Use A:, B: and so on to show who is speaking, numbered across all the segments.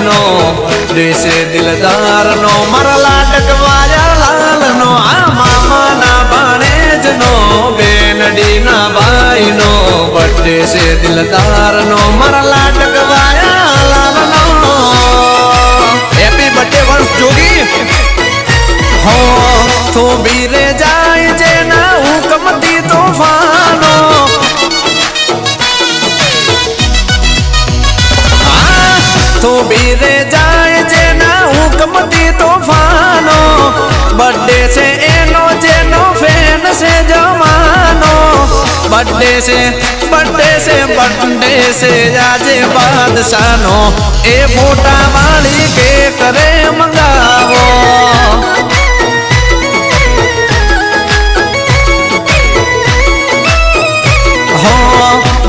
A: Birthday છે દિલદાર નો મારા લાડક વાયા લાલ નો આ મામા ના ભાણેજ નો બેનડી ના ભાઈ નો બર્થડે છે દિલદાર નો મારા લાડક તો બીરે જાય જેના હુકમથી તોફાનો. બર્થડે છે એનો, જેનો ફેન છે જમાનો બર્થડે છે બર્થડે છે બર્થડે છે આજે બાદશાહનો. એ ફોટા વાળી કે કરે મંગાવો.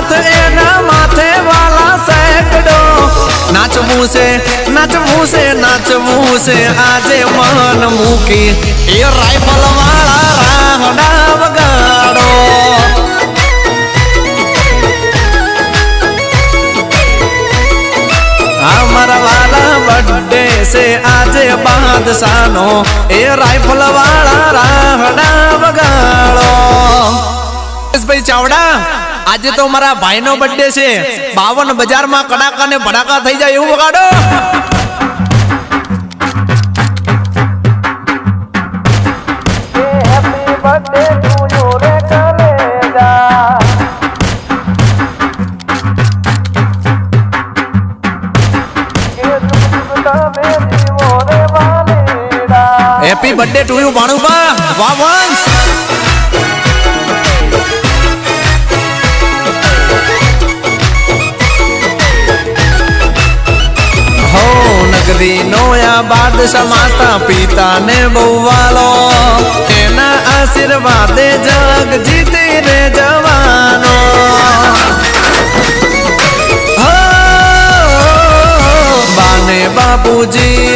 A: હાથ એના માથે વાલા સેકડો નાચવું છે નાચવું છે નાચવું છે આજે મન મૂકી એ રાઇફલ વાળા રાહડા વગાડો આ મારા વાલા બર્થડે છે આજે બાદશાહનો એ રાઇફલ વાળા રાહડા વગાડો ભાઈ ચાવડા આજે તો મારા ભાઈનો બર્થડે છે. બાવન બજારમાં કડાકા ને ભડાકા થઈ જાય એવું વગાડો. હેપી બર્થડે ટુ યુ ભાણુભા વાહ વંશ નગરી નોયા બાદશાહ માતા પિતા ને બહુવાલો એના આશીર્વાદે જગ જીતી રે જવાનો બાને બાપુજી